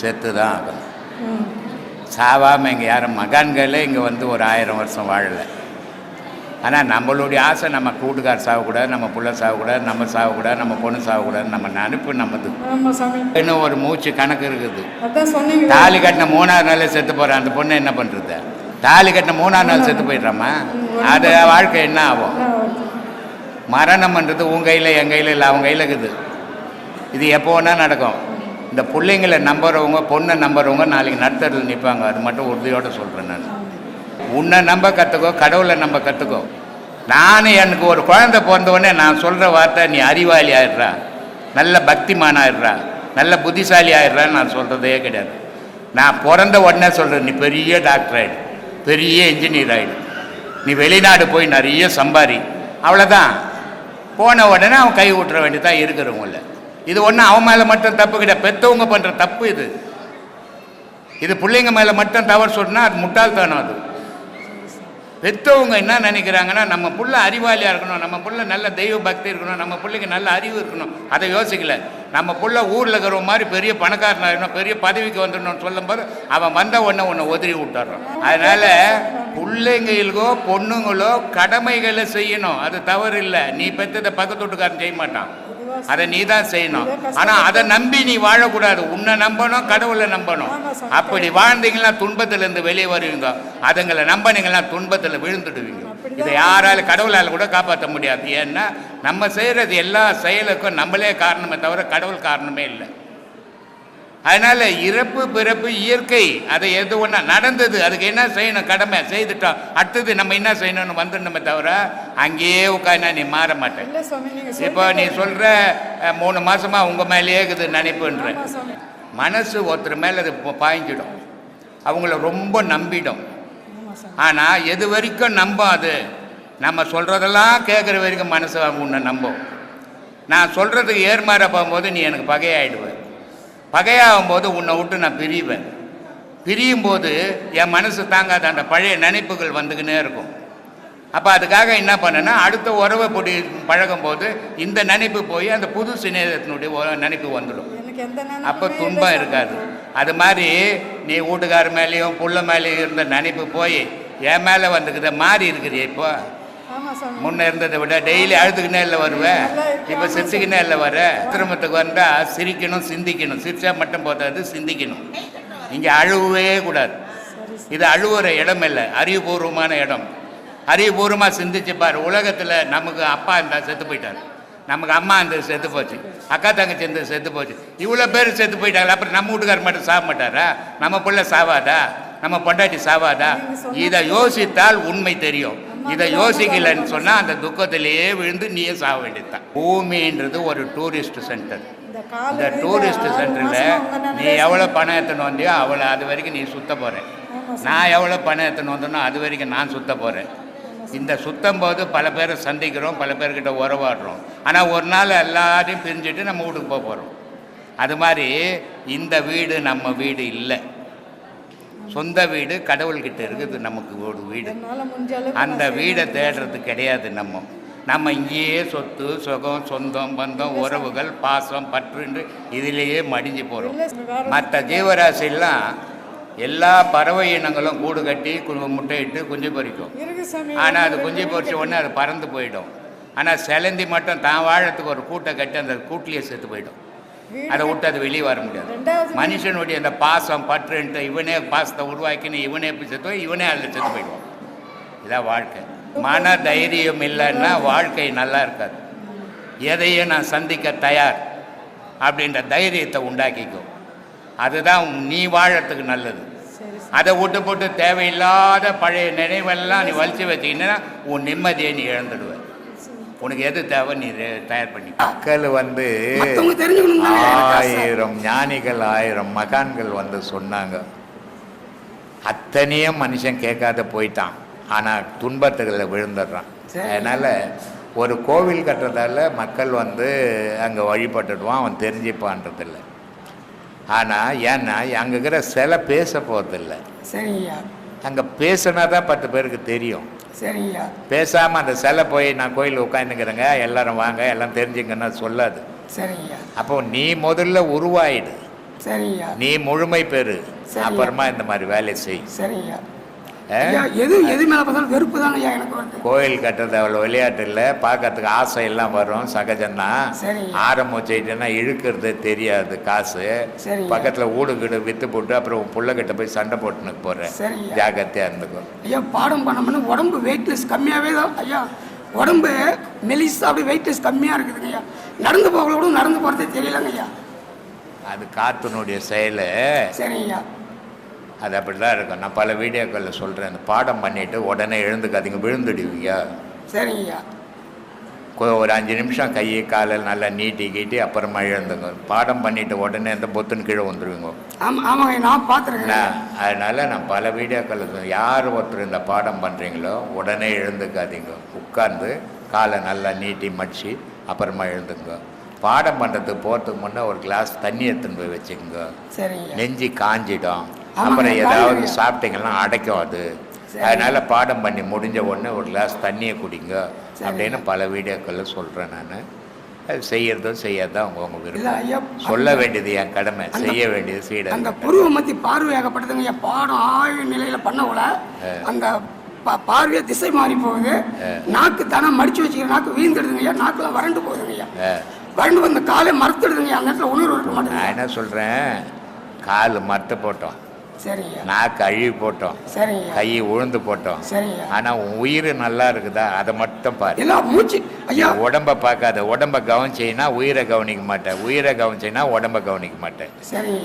செத்து தான் ஆகணும். சாவாமல் இங்கே யாரும் மகான்களே இங்கே வந்து ஒரு ஆயிரம் வருஷம் வாழலை. ஆனால் நம்மளுடைய ஆசை நம்ம கூட்டுக்கார் சாகக்கூடாது நம்ம புள்ள சாகக்கூடாது நம்ம சாகக்கூடாது நம்ம பொண்ணு சாகக்கூடாது நம்ம நினப்பு நம்மது இன்னும் ஒரு மூச்சு கணக்கு இருக்குது. தாலி கட்டின மூணாவது நாளே செத்து போகிறான் அந்த பொண்ணு என்ன பண்ணுறது தாலி கட்டின மூணாவது நாள் செத்து போயிடுறாமா? அது வாழ்க்கை என்ன ஆகும்? மரணம்ன்றது உன் கையில் என் கையில் இல்லை அவன் கையில் இருக்குது. இது எப்போ வேணால் நடக்கும். இந்த பிள்ளைங்களை நம்புறவங்க பொண்ணை நம்புறவங்க நாளைக்கு நடுத்தரில் நிற்பாங்க அது மட்டும் உறுதியோடு சொல்கிறேன் நான். உன்னை நம்ப கற்றுக்கோ கடவுளை நம்ப கற்றுக்கோ நான் எனக்கு ஒரு குழந்தை பிறந்தவொடனே நான் சொல்கிற வார்த்தை நீ அறிவாளி ஆயிடுறா. நல்ல பக்திமான் ஆயிடுறா. நல்ல புத்திசாலி ஆயிடுறான்னு நான் சொல்கிறதே கிடையாது. நான் பிறந்த உடனே சொல்கிறேன் நீ பெரிய டாக்டர் ஆகிடு பெரிய இன்ஜினியர் ஆகிடு நீ வெளிநாடு போய் நிறைய சம்பாரி. அவ்வளோதான் போன உடனே அவன் கை விட்டுற வேண்டியதான் இருக்கிறவங்கள. இது ஒன்றும் அவன் மேலே மட்டும் தப்பு கிடையாது. பெற்றவங்க பண்ணுற தப்பு இது. இது பிள்ளைங்க மேலே மட்டும் தவறு சொன்னால் அது முட்டாள்தானம் அது. பெற்றவங்க என்ன நினைக்கிறாங்கன்னா நம்ம புள்ள அறிவாளியாக இருக்கணும் நம்ம புள்ள நல்ல தெய்வ பக்தி இருக்கணும் நம்ம பிள்ளைக்கு நல்ல அறிவு இருக்கணும். அதை யோசிக்கல. நம்ம புள்ள ஊரில் இருக்கிற மாதிரி பெரிய பணக்காரனாக இருக்கணும் பெரிய பதவிக்கு வந்துடணும்னு சொல்லும்போது அவன் வந்த உடனே ஒன்று உதறி விட்டுறான். அதனால் பிள்ளைங்களுக்கோ பொண்ணுங்களோ கடமைகளை செய்யணும். அது தவறு இல்லை. நீ பெற்றதை பக்கத்து வீட்டுக்காரன் செய்ய மாட்டான். அதை நீ தான் செய்யணும். ஆனால் அதை நம்பி நீ வாழக்கூடாது. உன்னை நம்பணும் கடவுளை நம்பணும். அப்படி வாழ்ந்தீங்கன்னா துன்பத்திலேருந்து வெளியே வருவீங்க. அதுங்களை நம்பினீங்கன்னா துன்பத்தில் விழுந்துடுவீங்க. இதை யாராலும் கடவுளால் கூட காப்பாற்ற முடியாது. ஏன்னா நம்ம செய்கிறது எல்லா செயலுக்கும் நம்மளே காரணமே தவிர கடவுள் காரணமே இல்லை. அதனால இறப்பு பிறப்பு இயற்கை அதை எது ஒன்றா நடந்தது. அதுக்கு என்ன செய்யணும்? கடமை. செய்துட்டோம். அடுத்தது நம்ம என்ன செய்யணும்னு வந்துடணுமே தவிர அங்கேயே உட்காந்து நீ மாற மாட்டேன் இப்போ நீ சொல்கிற மூணு மாசமா உங்கள் மேலேயே இருக்குது நினைப்புன்ற. மனசு ஒருத்தர் மேலே அது பாய்ஞ்சிடும். அவங்கள ரொம்ப நம்பிடும். ஆனால் எது வரைக்கும் நம்பும் அது? நம்ம சொல்கிறதெல்லாம் கேட்குற வரைக்கும் மனசு உன்னை நம்பும். நான் சொல்கிறதுக்கு ஏர்மாற போகும்போது நீ எனக்கு பகையாயிடுவ. பகையாகும் போது உன்னை விட்டு நான் பிரிவேன். பிரியும் போது என் மனசு தாங்காத அந்த பழைய நினைப்புகள் வந்துக்கினே இருக்கும். அப்போ அதுக்காக என்ன பண்ணேன்னா அடுத்த உறவை பொடி பழகும் போது இந்த நினைப்பு போய் அந்த புது சிநேகத்தினுடைய நினைப்பு வந்துடும். அப்போ துன்பம். இருக்காது. அது மாதிரி நீ வீட்டுக்கார மேலேயும் புள்ள மேலேயும் இருந்த நினைப்பு போய் என் மேலே வந்துக்குது மாறி இருக்குது இப்போ. முன்ன இருந்ததை விட டெய்லி அழுதுக்குனே இல்லை வருவேன். இப்போ சிரிச்சுக்கினே இல்லை வர. திருமத்துக்கு வந்தால் சிரிக்கணும் சிந்திக்கணும். சிரிச்சா மட்டும் போதாது சிந்திக்கணும். இங்கே அழுவவே கூடாது. இது அழுவுற இடம் இல்லை. அறிவுபூர்வமான இடம். அறிவுபூர்வமாக சிந்திச்சு பாரு. உலகத்தில் நமக்கு அப்பா இருந்தால் செத்து போயிட்டார். நமக்கு அம்மா இருந்தது செத்து போச்சு. அக்கா தங்கச்சி இருந்தது செத்து போச்சு. இவ்வளோ பேர் செத்து போயிட்டாங்க அப்புறம் நம்ம வீட்டுக்காரர் மட்டும் சாக மாட்டாரா? நம்ம பிள்ளை சாவாதா? நம்ம பொண்டாட்டி சாவாதா? இதை யோசித்தால் உண்மை தெரியும். இதை யோசிக்கலைன்னு சொன்னால் அந்த துக்கத்திலேயே விழுந்து நீயே சாக வேண்டியதுதான். பூமின்றது ஒரு டூரிஸ்ட் சென்டர் இந்த டூரிஸ்ட் சென்டரில் நீ எவ்வளோ பணம் எடுத்துன்னு வந்தியோ அவ்வளோ அது வரைக்கும் நீ சுத்த போகிற. நான் எவ்வளோ பணம் எடுத்துன்னு வந்தனோ அது வரைக்கும் நான் சுத்த போகிறேன் இந்த சுத்தம் போது பல பேரை சந்திக்கிறோம் பல பேர்கிட்ட உறவாடுறோம். ஆனால் ஒரு நாள் எல்லாத்தையும் பிரிஞ்சுட்டு நம்ம வீட்டுக்கு போக போகிறோம் அது மாதிரி இந்த வீடு நம்ம வீடு இல்லை. சொந்த வீடு கடவுள்கிட்ட இருக்குது நமக்கு ஒரு வீடு. அந்த வீடை. தேடுறது கிடையாது நம்ம. நம்ம இங்கேயே சொத்து சுகம் சொந்தம் பந்தம் உறவுகள் பாசம் பற்றுன்னு இதிலேயே மடிஞ்சு போகிறோம் மற்ற ஜீவராசிலாம் எல்லா பறவை இனங்களும் கூடு கட்டி முட்டையிட்டு குஞ்சு சாமி ஆனால் அது குஞ்சு பொரிச்ச உடனே அது பறந்து போயிடும். ஆனால் சிலந்தி மட்டும் தான் வாழறதுக்கு ஒரு கூட்டை கட்டி அந்த கூட்டிலேயே செத்து போயிடும். அதை விட்டு அது வெளியே வர முடியாது. மனுஷனுடைய அந்த பாசம் பற்றுன்ட்டு இவனே பாசத்தை உருவாக்கின்னு இவனே போய் செத்து இவனே அதில் செத்து போயிடுவான். இதான் வாழ்க்கை. மன தைரியம் இல்லைன்னா வாழ்க்கை நல்லா இருக்காது. எதையும் நான் சந்திக்க தயார். அப்படின்ற தைரியத்தை உண்டாக்கிக்கும் அதுதான் நீ வாழறதுக்கு நல்லது. அதை விட்டு போட்டு தேவையில்லாத பழைய நினைவெல்லாம் நீ வலிச்சு வச்சிக்கின்னா உன் நிம்மதியை நீ இழந்துடுவ உனக்கு எது தேவை நீ தயார் பண்ணி மக்கள் வந்து. ஆயிரம் ஞானிகள் ஆயிரம் மகான்கள் வந்து சொன்னாங்க. அத்தனையும் மனுஷன் கேட்காத போயிட்டான். ஆனால் துன்பத்துகளை விழுந்துடுறான். அதனால் ஒரு கோவில் கட்டுறதால மக்கள் வந்து அங்கே வழிபட்டுடுவான் அவன் தெரிஞ்சுப்பான்றதில்ல. ஆனால் ஏன்னா அங்கே இருக்கிற சிலை பேச போகிறதில்ல சரிங்கய்யா. அங்கே பேசுனா தான் பத்து பேருக்கு தெரியும். சரிங்கய்யா பேசாமல் அந்த சிலை போய் நான் கோயில் உட்காந்துக்கிறேங்க எல்லாரும் வாங்க எல்லாம் தெரிஞ்சுங்கன்னா சொல்லாது. சரிங்கய்யா அப்போ நீ முதல்ல உருவாயிடு. சரிங்கய்யா நீ முழுமை பெறு. அப்புறமா இந்த மாதிரி வேலையை செய்? ஐயா எது எது மேல பார்த்தாலும் வெறுப்பு ஐயா எனக்கு வருது கோயில் கட்டுறது அவ்வளோ விளையாட்டு இல்லை. பார்க்கறதுக்கு ஆசை எல்லாம் வரும் சகஜம்தான் சரி. ஆரம்பிச்சிட்டுன்னா இழுக்கிறது தெரியாது காசு. பக்கத்தில் ஊடு கீடு விற்று போட்டு அப்புறம் புள்ளகிட்ட போய் சண்டை போட்டுன்னு போகிறேன். ஜாக்கிரதையாக இருந்துக்கோ. ஐயா பாடம் பண்ண பண்ண உடம்பு வெயிட்லெஸ் கம்மியாகவே தான். ஐயா உடம்பு மெலிசா அப்படி வெயிட்லெஸ் கம்மியாக இருக்குதுங்க ஐயா. நடந்து போகல கூட நடந்து போகிறதே தெரியலங்க ஐயா. அது காத்தினுடைய செயல். சரிங்க ஐயா. அது அப்படி தான் இருக்கும். நான் பல வீடியோக்களில் சொல்கிறேன் அந்த பாடம் பண்ணிவிட்டு உடனே எழுந்துக்காதீங்க விழுந்துடுவீங்க. சரிங்க ஐயா கொ- ஒரு அஞ்சு நிமிஷம் கையை காலில் நல்லா நீட்டி கீட்டி அப்புறமா எழுந்துங்க. பாடம் பண்ணிட்டு உடனே அந்த பொத்துன்னு கீழே வந்துடுவீங்க ஆமாம் ஆமாங்க நான் பார்த்துருக்கேன் அதனால் நான் பல வீடியோக்களில் யார் ஒருத்தர் இந்த பாடம் பண்ணுறீங்களோ உடனே எழுந்துக்காதீங்க. உட்கார்ந்து காலை நல்லா நீட்டி மடிச்சு அப்புறமா எழுந்துங்க. பாடம் பண்ணுறதுக்கு போகிறதுக்கு முன்னே ஒரு கிளாஸ் தண்ணி எடுத்துன்னு போய் வச்சுக்கோங்க நெஞ்சு காஞ்சிடும். அப்புறம் ஏதாவது. சாப்பிட்டீங்கன்னா அடைக்கும் அது. அதனால பாடம் பண்ணி முடிஞ்ச உடனே ஒரு கிளாஸ் தண்ணியை குடிங்க. அப்படின்னு பல வீடியோக்களில் சொல்கிறேன் நான். அது செய்யறதும் செய்யாதான் அவங்க விருப்பம். சொல்ல வேண்டியது என் கடமை அந்த- செய்ய வேண்டியது சீட அந்த புருவ மத்தி பார்வையாகப்பட்டதுங்க ஐயா பாடம் ஆய்வு நிலையில பண்ணவுல அந்த பா- பார்வையை திசை மாறி போகுது. நாக்கு தானே மடிச்சு வச்சுக்கிற நாக்கு வீழ்ந்துடுதுங்க ஐயா நாக்குலாம் வறண்டு போகுதுங்க ஐயா. வறண்டு வந்த காலை மறுத்துடுதுங்க ஐயா அந்த இடத்துல உணர்வு இருக்க நான் என்ன சொல்கிறேன் கால் மரத்து போட்டோம். சரிங்க. நாக்கு அழுவி போட்டோம். சரிங்க. கை உழுந்து போட்டோம். சரிங்க. ஆனால் உயிர் நல்லா இருக்குதா? அதை மட்டும் பாரு. மூச்சு? ஐயா. உடம்ப பார்க்காத. உடம்ப கவனிச்சீங்கன்னா உயிரை கவனிக்க மாட்டேன். உயிரை கவனிச்சீங்கன்னா உடம்ப கவனிக்க மாட்டேன்.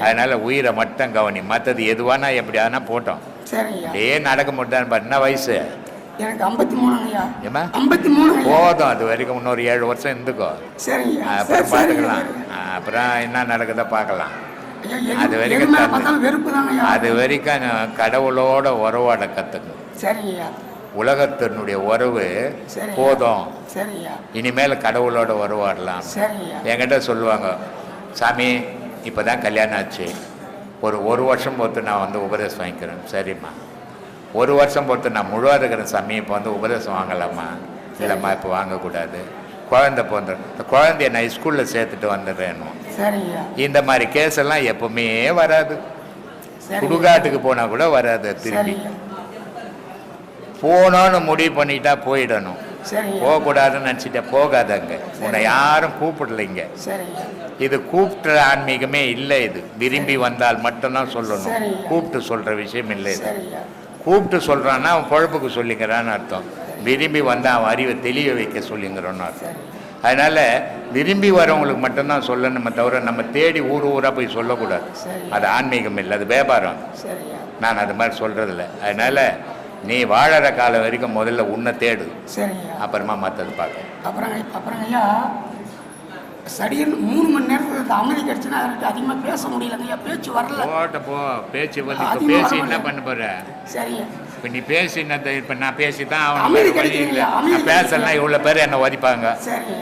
அதனால உயிரை மட்டும் கவனி. மற்றது எதுவானா எப்படி ஆனா போட்டோம் அப்படியே நடக்க முடியாதுன்னு பாரு. என்ன வயசு? எனக்கு ஐம்பத்தி ஏம்மா ஐம்பத்தி ஐயா. போதும். அது வரைக்கும் இன்னொரு ஏழு வருஷம் இருந்துக்கோ. சரிங்க. அப்புறம் பார்த்துக்கலாம். அப்புறம் என்ன நடக்குதோ பார்க்கலாம். அது வரைக்கும் அது வரைக்கும் நான் கடவுளோட உறவாட கற்றுக்கு சரிங்க ஐயா. உலகத்தினுடைய உறவு. போதும். இனிமேல் கடவுளோட உறவாடலாம் என்கிட்ட சொல்லுவாங்க சாமி இப்போ தான் கல்யாணம் ஆச்சு. ஒரு ஒரு வருஷம் பொறுத்து நான் வந்து உபதேசம் வாங்கிக்கிறேன். சரிம்மா. ஒரு வருஷம் பொறுத்து நான் முழுவா இருக்கிறேன் சாமி இப்போ வந்து உபதேசம் வாங்கலாமா? இல்லைம்மா இப்போ வாங்கக்கூடாது. குழந்தை பிறந்த இந்த குழந்தைய நான் ஸ்கூலில் சேர்த்துட்டு ஐயா இந்த மாதிரி கேஸ் எல்லாம் எப்பவுமே வராது. சரிங்க. சுடுகாட்டுக்கு போனால் கூட வராது சரிங்க. போனோன்னு முடிவு பண்ணிட்டா போயிடணும். போகக்கூடாதுன்னு நினச்சிட்டா போகாதங்க உன்னை யாரும் கூப்பிடலைங்க இது கூப்பிட்ட ஆன்மீகமே இல்லை இது. விரும்பி வந்தால் மட்டும்தான் சொல்லணும். கூப்பிட்டு சொல்ற விஷயம் இல்லை இது. கூப்பிட்டு சொல்றான்னா அவன் பொழப்புக்கு சொல்லிக்கிறான்னு அர்த்தம். விரும்பி வந்தா அவன் அறிவை தெளிய வைக்க சொல்லிங்கிறோன்னு அதனால விரும்பி வரவங்களுக்கு மட்டும்தான் சொல்லணுமே தவிர நம்ம தேடி ஊர் ஊரா போய் சொல்லக்கூடாது. அது ஆன்மீகம் இல்லை அது வியாபாரம். நான் அது மாதிரி சொல்றதில்ல. அதனால நீ வாழற காலம் வரைக்கும் முதல்ல உன்னை தேடு. அப்புறமா மற்றது பார்க்க அப்புறம் அப்புறம் ஐயா சடின்னு மூணு மணி நேரத்துக்கு அமைதி கிடைச்சுன்னா எனக்கு அதிகமாக பேச முடியலங்க ஐயா பேச்சு வரல. போட்ட போ பேச்சு வந்து பேசி என்ன. பண்ண போற? சரிங்க. இப்போ நீ பேசி என்னத்த இப்போ நான் பேசி தான் பேசலாம் இவ்வளோ பேர் என்னை ஒதிப்பாங்க.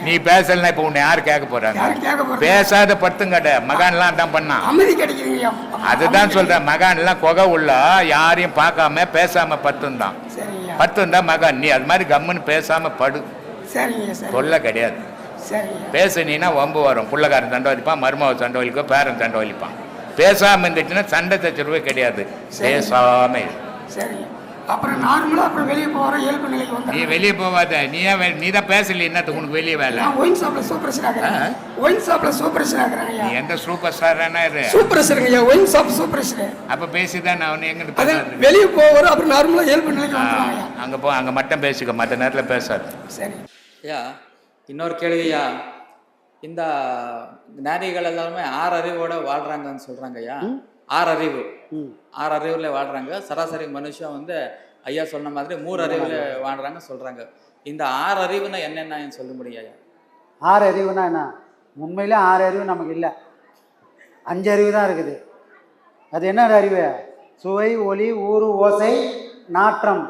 நீ பேசலாம் இப்போ உன்னை யார் கேட்க போறது பேசாத படுத்துங்கட மகான்லாம் தான் பண்ணான் அதுதான் சொல்றேன். மகான்லாம் குகை உள்ள யாரையும் பார்க்காம பேசாம பத்துந்தான் பத்துந்தான் மகான் நீ அது மாதிரி கம்முன்னு பேசாம படு. சரி தொல்லை கிடையாது. பேசுனீன்னா வம்பு வரும். புள்ளக்காரன் சண்டை வலிப்பான் மருமக சண்டை வலிக்கும் பேரன் சண்டை வலிப்பான் பேசாம இருந்துச்சுன்னா சண்டை சச்சரவே கிடையாது. பேசாம இரு. அப்புறம் நார்மலாக அப்புறம் வெளியே போகிற இயல்பு நிலைக்கு நீ வந்து வெளியே போகாத. நீ நீ தான் பேசல என்னத்துக்கு உனக்கு வெளியே வேலை? ஒயின் ஷாப்பில் சூப்பர் ஆகிறேன் ஒயின் ஷாப்பில் சூப்பர் ஆகிறேன் நீ ஐயா. எந்த சூப்பர் ஸ்டாரானா இரு சூப்பர் ஐயா ஒயின் ஷாப் சூப்பர் அப்ப பேசிதான் நான் உன்னை பேசாது வெளியே போகிற அப்புறம் நார்மலாக இயல்பு நிலைக்கு ஐயா. அங்க போ அங்க மட்டும் பேசிக்க மற்ற நேரத்துல பேசாது. சரி. ஐயா இன்னொரு கேள்வியா இந்த ஞானிகள் எல்லாருமே ஆறு அறிவோட வாழ்றாங்கன்னு சொல்றாங்க ஐயா. ஆறு அறிவு ஆறு அறிவுல வாழ்றாங்க. சராசரி மனுஷன் வந்து ஐயா சொன்ன மாதிரி மூணு அறிவுல வாழ்றாங்க சொல்றாங்க. இந்த ஆறு அறிவுனா என்னென்ன சொல்ல முடியும் ஐயா? ஆறு அறிவுனா என்ன? உண்மையிலே ஆறு அறிவு நமக்கு இல்லை. அஞ்சு அறிவு தான் இருக்குது. அது என்ன அறிவு? சுவை ஒளி ஊறு ஓசை நாற்றம்.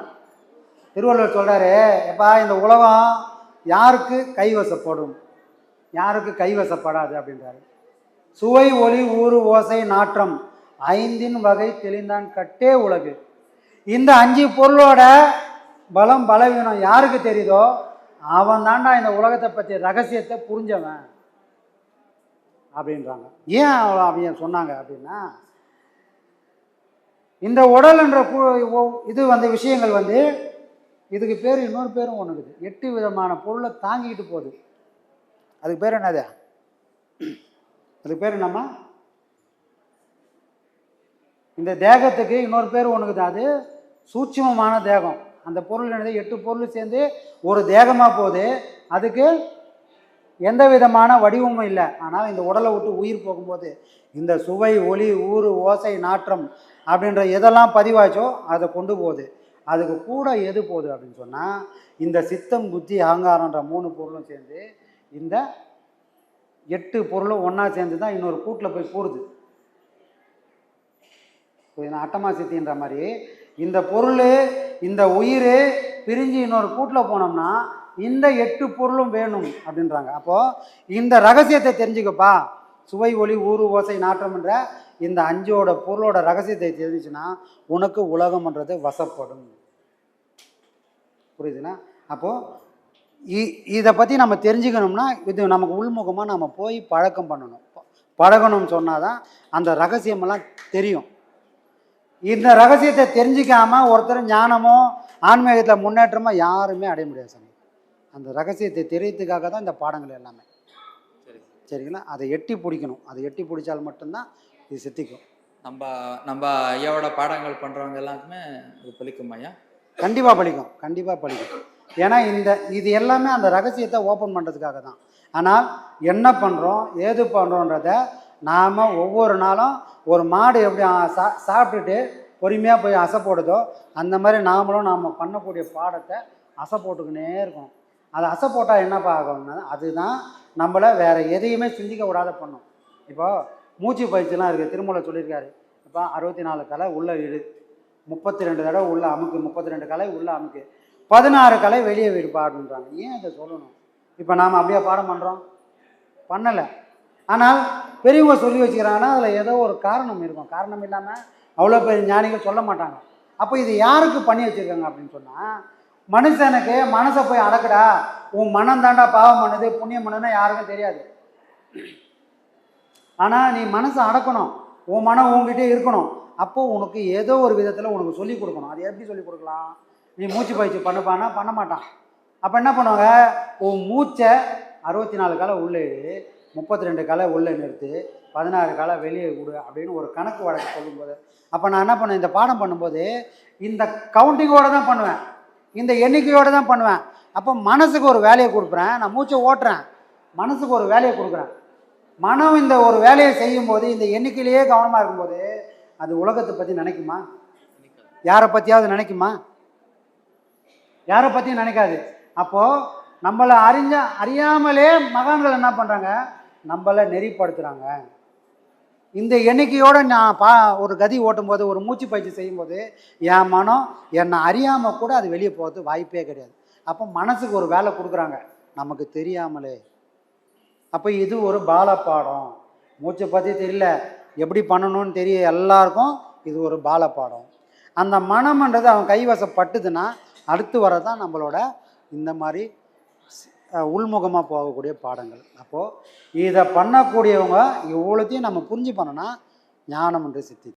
திருவள்ளுவர் சொல்கிறாரு எப்பா இந்த உலகம் யாருக்கு கைவசப்படும்? யாருக்கு கைவசப்படாது அப்படின்றாரு. சுவை ஒளி ஊறு ஓசை நாற்றம். ஐந்தின் வகை தெளிந்தான் கட்டே உலகு. இந்த அஞ்சு பொருளோட பலம் பலவீனம் யாருக்கு தெரியுதோ அவன் தாண்டா இந்த உலகத்தை பற்றிய ரகசியத்தை புரிஞ்சவன். அப்படின்றாங்க. ஏன் அவ்வளோ அப்படின்னு சொன்னாங்க அப்படின்னா இந்த உடல் என்ற இது வந்த விஷயங்கள் வந்து இதுக்கு பேர் இன்னொரு பேரும் ஒன்று இருக்குது. எட்டு விதமான பொருளை தாங்கிக்கிட்டு போகுது. அதுக்கு பேர் என்னது? அதுக்கு பேர் என்னம்மா? இந்த தேகத்துக்கு இன்னொரு பேர் ஒன்று அது சூட்சமமான தேகம். அந்த பொருள் என்னது? எட்டு பொருள் சேர்ந்து ஒரு தேகமாக போகுது. அதுக்கு எந்த விதமான வடிவமும் இல்லை. ஆனால் இந்த உடலை விட்டு உயிர் போகும்போது இந்த சுவை ஒளி ஊறு ஓசை நாற்றம் அப்படின்ற எதெல்லாம் பதிவாச்சோ அதை கொண்டு போகுது. அதுக்கு கூட எது போகுது அப்படின்னு சொன்னால் இந்த சித்தம் புத்தி அகங்காரன்ற மூணு பொருளும் சேர்ந்து இந்த எட்டு பொருளும் ஒன்றா சேர்ந்து தான் இன்னொரு கூட்டில் போய் கூடுது புரியுதுனா அட்டமா சித்தின்ற மாதிரி. இந்த பொருள் இந்த உயிர் பிரிஞ்சு இன்னொரு கூட்டில் போனோம்னா இந்த எட்டு பொருளும் வேணும் அப்படின்றாங்க. அப்போது இந்த ரகசியத்தை தெரிஞ்சுக்கப்பா. சுவை ஒளி ஊறு ஓசை நாற்றம்ன்ற இந்த அஞ்சோட பொருளோட ரகசியத்தை தெரிஞ்சுச்சுன்னா உனக்கு உலகம்ன்றது வசப்படும். புரியுதுன்னா? அப்போது இ- இதை பற்றி நம்ம தெரிஞ்சுக்கணும்னா இது நமக்கு உள்முகமாக நம்ம போய் பழக்கம் பண்ணணும். ப- பழகணும்னு சொன்னால் தான் அந்த ரகசியமெல்லாம் தெரியும். இந்த ரகசியத்தை தெரிஞ்சிக்காம ஒருத்தர் ஞானமோ ஆன்மீகத்தில் முன்னேற்றமோ யாருமே அடைய முடியாது சாமி. அந்த ரகசியத்தை தெரியறதுக்காக தான் இந்த பாடங்கள் எல்லாமே. சரி சரிங்களா? அதை எட்டி பிடிக்கணும். அதை எட்டி பிடிச்சால் மட்டும்தான் இது சித்திக்கும். நம்ம நம்ம ஐயாவோட பாடங்கள் பண்றவங்க எல்லாருக்குமே அது பலிக்கும் ஐயா. கண்டிப்பாக பலிக்கும். கண்டிப்பாக பலிக்கும். ஏன்னா இந்த இது எல்லாமே அந்த ரகசியத்தை ஓப்பன் பண்ணுறதுக்காக தான். ஆனால் என்ன பண்ணுறோம் ஏது பண்ணுறோன்றத நாம் ஒவ்வொரு நாளும் ஒரு மாடு எப்படி சா சாப்பிட்டுட்டு பொறுமையாக போய் அசை போடுதோ அந்த மாதிரி நாமளும் நாம் பண்ணக்கூடிய பாடத்தை அசை போட்டுக்கினே இருக்கணும். அது அசை போட்டால் என்னப்பா ஆகும்னா அதுதான் நம்மளை வேறு எதையுமே சிந்திக்க விடாத பண்ணும். இப்போது மூச்சு பயிற்சிலாம் இருக்குது திருமலை சொல்லியிருக்காரு. இப்போ அறுபத்தி நாலு கலை உள்ளே இழு முப்பத்தி ரெண்டு தடவை உள்ளே அமுக்கு முப்பத்தி ரெண்டு கலை உள்ளே அமுக்கு. பதினாறு கலை வெளியே விடுப்பா அப்படின்றாங்க ஏன் இதை சொல்லணும்? இப்போ நாம் அப்படியே பாடம் பண்ணுறோம் பண்ணலை. ஆனால் பெரியவங்க சொல்லி வச்சுக்கிறாங்கன்னா அதில் ஏதோ ஒரு காரணம் இருக்கும். காரணம் இல்லாமல் அவ்வளோ பெரிய ஞானிகள் சொல்ல மாட்டாங்க. அப்போ இது யாருக்கு பண்ணி வச்சுருக்காங்க அப்படின்னு சொன்னால் மனுஷனுக்கு மனசை போய் அடக்குடா உன் மனம் தாண்டா பாவம் பண்ணுது புண்ணியம் பண்ணுதுன்னா யாருக்கும் தெரியாது. ஆனால் நீ மனசை அடக்கணும். உன் மனம் உங்ககிட்டே இருக்கணும். அப்போது உனக்கு ஏதோ ஒரு விதத்தில் உனக்கு சொல்லிக் கொடுக்கணும். அது எப்படி சொல்லி கொடுக்கலாம்? நீ மூச்சு பயிற்சி பண்ணுப்பானா பண்ண மாட்டான். அப்போ என்ன பண்ணுவாங்க? உன் மூச்சை அறுபத்தி நாலு காலம் உள்ளே முப்பத்தி ரெண்டு களை உள்ளே நிறுத்து பதினாறு களை வெளியே விடு அப்படின்னு ஒரு கணக்கு வழக்கு சொல்லும்போது அப்போ நான் என்ன பண்ணுவேன் இந்த பாடம் பண்ணும்போது இந்த கவுண்டிங்கோடு தான் பண்ணுவேன் இந்த எண்ணிக்கையோடு தான் பண்ணுவேன். அப்போ மனசுக்கு ஒரு வேலையை கொடுக்குறேன் நான் மூச்சை ஓட்டுறேன் மனசுக்கு ஒரு வேலையை கொடுக்குறேன். மனம் இந்த ஒரு வேலையை செய்யும்போது இந்த எண்ணிக்கையிலேயே கவனமாக இருக்கும்போது அது உலகத்தை பற்றி நினைக்குமா? யாரை பற்றியாவது நினைக்குமா? யாரை பற்றியும் நினைக்காது. அப்போது நம்மளை அறிஞ்ச அறியாமலே மகான்கள் என்ன பண்ணுறாங்க நம்மளை நெறிப்படுத்துகிறாங்க இந்த எண்ணிக்கையோடு நான் பா ஒரு கதி ஓட்டும்போது ஒரு மூச்சு பயிற்சி செய்யும்போது என் மனம் என்னை அறியாமல் கூட அது வெளியே போகிறது வாய்ப்பே கிடையாது. அப்போ மனசுக்கு ஒரு வேலை கொடுக்குறாங்க. நமக்கு தெரியாமலே. அப்போ இது ஒரு பாலப்பாடம். மூச்சை பற்றி தெரியல. எப்படி பண்ணணும்னு தெரிய எல்லாருக்கும் இது ஒரு பாலப்பாடம். அந்த மனம்ன்றது அவன் கைவசப்பட்டுதுன்னா அடுத்து வரதான் நம்மளோட இந்த மாதிரி உள்முகமாக போகக்கூடிய பாடங்கள். அப்போது இதை பண்ணக்கூடியவங்க இவ்வளோத்தையும் நம்ம புரிஞ்சு பண்ணோன்னா ஞானம் என்று சித்தி